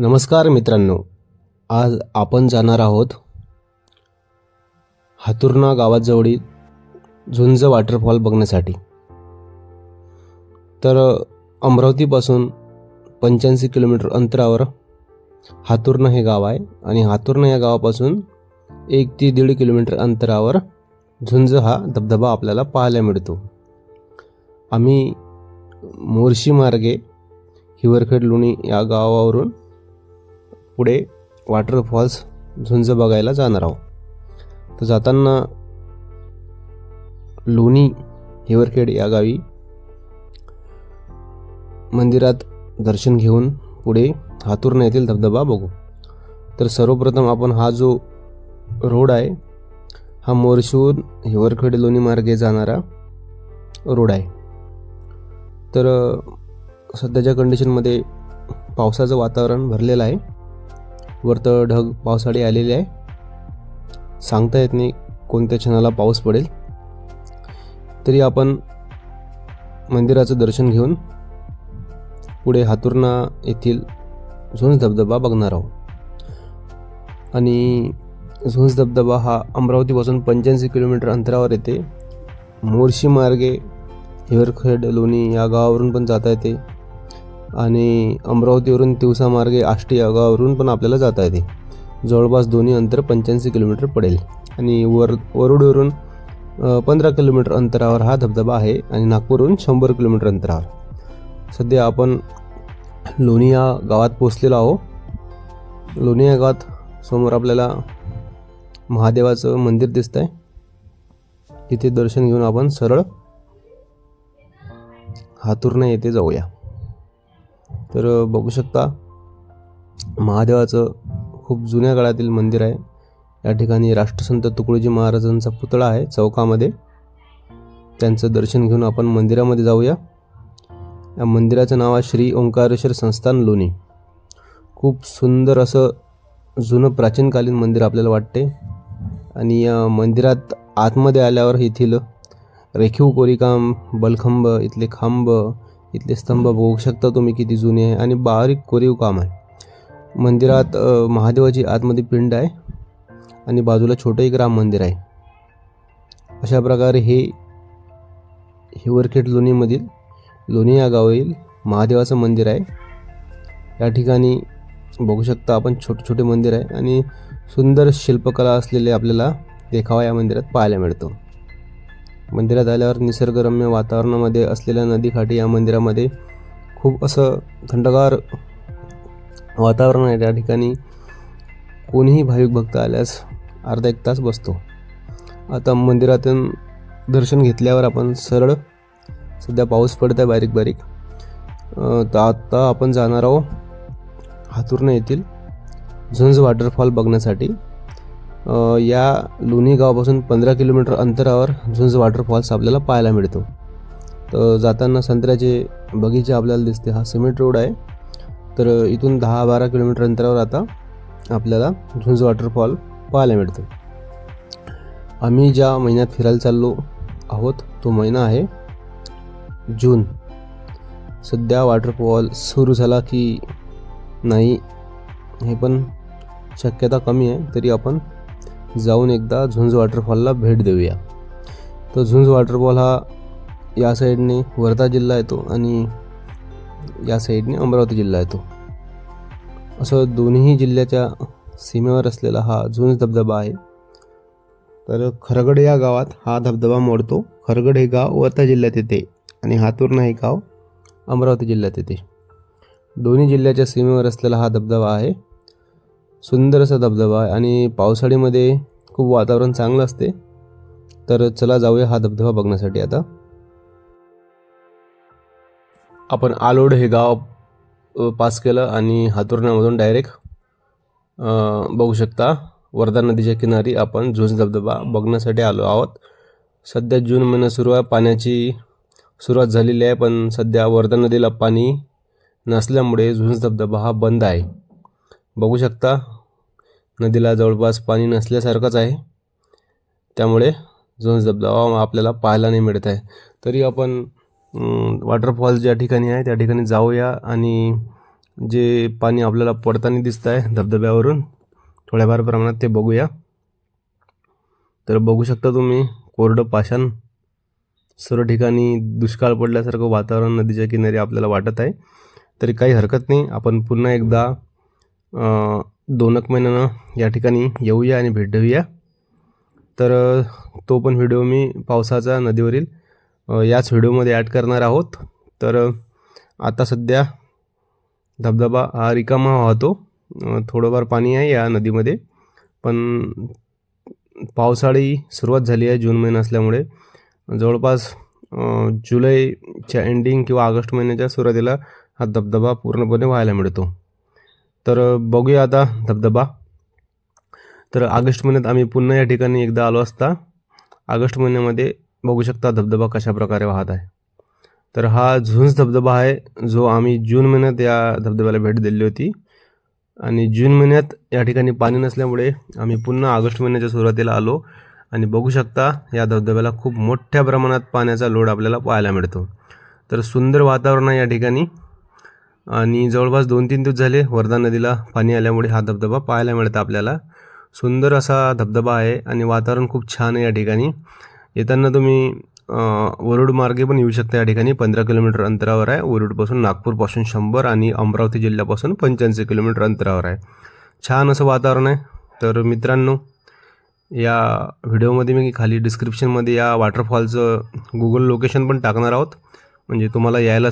नमस्कार मित्रांनो आज आपण जाणार आहोत हातुर्णा गावाजवळील झुंज वॉटरफॉल बघण्यासाठी. तर अमरावतीपासून पंच्याऐंशी किलोमीटर अंतरावर हातुर्णा हे गाव आहे आणि हातुर्णा या गावापासून एक ते दीड किलोमीटर अंतरावर झुंज हा धबधबा आपल्याला पाहायला मिळतो. आम्ही मोर्शी मार्गे हिवरखेड लोणी या गावावरून पुढे वॉटरफॉल्स झुंज बघायला जाणार आहोत. तर जाताना लोणी हिवरखेड या गावी मंदिरात दर्शन घेऊन पुढे हातुर्णा येथील धबधबा बघू. तर सर्वप्रथम आपण हा जो रोड आहे हा मोरशूर हिवरखेड लोणी मार्गे जाणारा रोड आहे. तर सध्याच्या कंडिशनमध्ये पावसाचं वातावरण भरलेलं आहे. वरतं ढग पावसाळी आलेले आहे. सांगता येत नाही कोणत्या क्षणाला पाऊस पडेल. तरी आपण मंदिराचं दर्शन घेऊन पुढे हातुर्णा येथील झोंज धबधबा बघणार आहोत. आणि झुंज धबधबा हा अमरावतीपासून पंच्याऐंशी किलोमीटर अंतरावर येते. मोर्शी मार्गे हिवरखेड लोणी या गावावरून पण जाता येते. आणि अमरावतीवरून तिवसामार्गे आष्टी या गावावरून पण आपल्याला जाता येते. जवळपास दोन्ही अंतर पंच्याऐंशी किलोमीटर पडेल. आणि वर वरुडवरून पंधरा किलोमीटर अंतरावर हा धबधबा आहे आणि नागपूरवरून शंभर किलोमीटर अंतरावर. सध्या आपण लोणी या गावात पोचलेलो आहो लोणी या गावात समोर आपल्याला महादेवाचं मंदिर दिसतं आहे तिथे दर्शन घेऊन आपण सरळ हातुर्णा येथे जाऊया. तर बघू शकता महादेवाचं खूप जुन्या काळातील मंदिर आहे. या ठिकाणी राष्ट्रसंत तुकडोजी महाराजांचा पुतळा आहे चौकामध्ये. त्यांचं दर्शन घेऊन आपण मंदिरामध्ये जाऊया. या मंदिराचं नाव आहे श्री ओंकारेश्वर संस्थान लोणी. खूप सुंदर असं जुनं प्राचीनकालीन मंदिर आपल्याला वाटते. आणि या मंदिरात आतमध्ये आल्यावर येथील रेखीव कोरीकाम बलखंब इथले खांब इथले स्तंभ बघू शकता तुम्ही किती जुने आहे आणि बारीक कोरीव काम आहे. मंदिरात महादेवाची आतमध्ये पिंड आहे आणि बाजूला छोटं एक राम मंदिर आहे. अशा प्रकारे हे हिवरखेड लोणीमधील लोणी या गावातील महादेवाचं मंदिर आहे. या ठिकाणी बघू शकता आपण छोटे छोटे मंदिर आहे आणि सुंदर शिल्पकला असलेले आपल्याला देखावा या मंदिरात पाहायला मिळतो. मंदिरात आल्यावर निसर्गरम्य वातावरणामध्ये असलेल्या नदीकाठी या मंदिरामध्ये खूप असं थंडगार वातावरण आहे. त्या ठिकाणी कोणीही भाविक भक्त आल्यास अर्धा एक तास बसतो. आता मंदिरातून दर्शन घेतल्यावर आपण सरळ सध्या पाऊस पडत आहे बारीक. बारीक तर आता आपण जाणार आहोत हातुर्णा येथील झुंज वॉटरफॉल बघण्यासाठी. या लोणी गावापासून पंधरा किलोमीटर अंतरावर झुंज वॉटरफॉल्स आपल्याला पाहायला मिळतो. तर जाताना संत्र्याचे बगीचे आपल्याला दिसते. हा सिमेंट रोड आहे. तर इथून दहा बारा किलोमीटर अंतरावर आता आपल्याला झुंज वॉटरफॉल पाहायला मिळतो. आम्ही ज्या महिन्यात फिरायला चाललो आहोत तो महिना आहे जून. सध्या वॉटरफॉल सुरू झाला की नाही हे पण शक्यता कमी आहे तरी आपण जाऊन एकदा झुंज वॉटरफॉलला भेट देऊया. तर झुंज वॉटरफॉल हा या साईडने वर्धा जिल्हा येतो आणि या साईडने अमरावती जिल्हा येतो. असं दोन्ही जिल्ह्याच्या सीमेवर असलेला हा झुंज धबधबा आहे. तर खरगड या गावात हा धबधबा मोडतो. खरगड हे गाव वर्धा जिल्ह्यात येते आणि हातुर्णा हे गाव अमरावती जिल्ह्यात येते. दोन्ही जिल्ह्याच्या सीमेवर असलेला हा धबधबा आहे. सुंदर असा धबधबा आहे आणि पावसाळीमध्ये खूप वातावरण चांगलं असते. तर चला जाऊया हा धबधबा बघण्यासाठी आता. आपण आलोड हे गाव पास केलं आणि हातुर्ण्यामधून डायरेक्ट बघू शकता वर्धा नदीच्या किनारी आपण झुंज धबधबा बघण्यासाठी आलो आहोत. सध्या जून महिना सुरू आहे पाण्याची सुरुवात झालेली आहे पण सध्या वर्धा नदीला पाणी नसल्यामुळे झुंज धबधबा हा बंद आहे. बघू शकता नदीला जवळपास पाणी नसल्यासारखंच आहे. त्यामुळे झुंज धबधबा आपल्याला पाहायला नाही मिळत आहे. तरी आपण वॉटरफॉल ज्या ठिकाणी आहे त्या ठिकाणी जाऊया आणि जे पाणी आपल्याला पडताना दिसतं आहे धबधब्यावरून थोड्याफार प्रमाणात ते बघूया. तर बघू शकता तुम्ही कोरडं पाषाण सर्व ठिकाणी दुष्काळ पडल्यासारखं वातावरण नदीच्या किनारी आपल्याला वाटत आहे. तरी काही हरकत नाही आपण पुन्हा एकदा दोन एक महिन्यानं या ठिकाणी येऊया आणि भेट देऊया. तर तो पण व्हिडिओ मी पावसाचा नदीवरील याच व्हिडिओमध्ये ॲड करणार आहोत. तर आता सध्या धबधबा हा रिकामा वाहतो. थोडंफार पाणी आहे या नदीमध्ये. पण पावसाळी सुरुवात झाली आहे जून महिना असल्यामुळे. जवळपास जुलैच्या एंडिंग किंवा ऑगस्ट महिन्याच्या सुरुवातीला हा धबधबा पूर्णपणे व्हायला मिळतो. तर बघूया आता धबधबा. तर ऑगस्ट महिन्यात आम्ही पुन्हा या ठिकाणी एकदा आलो असता. ऑगस्ट महिन्यामध्ये बघू शकता धबधबा कशा प्रकारे वाहत आहे. तर हा झुंज धबधबा आहे जो आम्ही जून महिन्यात या धबधब्याला भेट दिली होती. आणि जून महिन्यात या ठिकाणी पाणी नसल्यामुळे आम्ही पुन्हा ऑगस्ट महिन्याच्या सुरुवातीला आलो. आणि बघू शकता या धबधब्याला खूप मोठ्या प्रमाणात पाण्याचा लोड आपल्याला पाहायला मिळतो. तर सुंदर वातावरण आहे या ठिकाणी. आणि जवळपास दोन तीन दिवस झाले वर्धा नदीला पाणी आल्यामुळे हा धबधबा पाहायला मिळतं आपल्याला. सुंदर असा धबधबा आहे आणि वातावरण खूप छान आहे या ठिकाणी. येताना तुम्ही वरुड मार्गे पण येऊ शकता या ठिकाणी. पंधरा किलोमीटर अंतरावर आहे. वरुडपासून नागपूरपासून शंभर आणि अमरावती जिल्ह्यापासून पंच्याऐंशी किलोमीटर अंतरावर आहे. छान असं वातावरण आहे. तर मित्रांनो या व्हिडिओमध्ये मी खाली डिस्क्रिप्शनमध्ये या वॉटरफॉलचं गुगल लोकेशन पण टाकणार आहोत. म्हणजे तुम्हाला यायला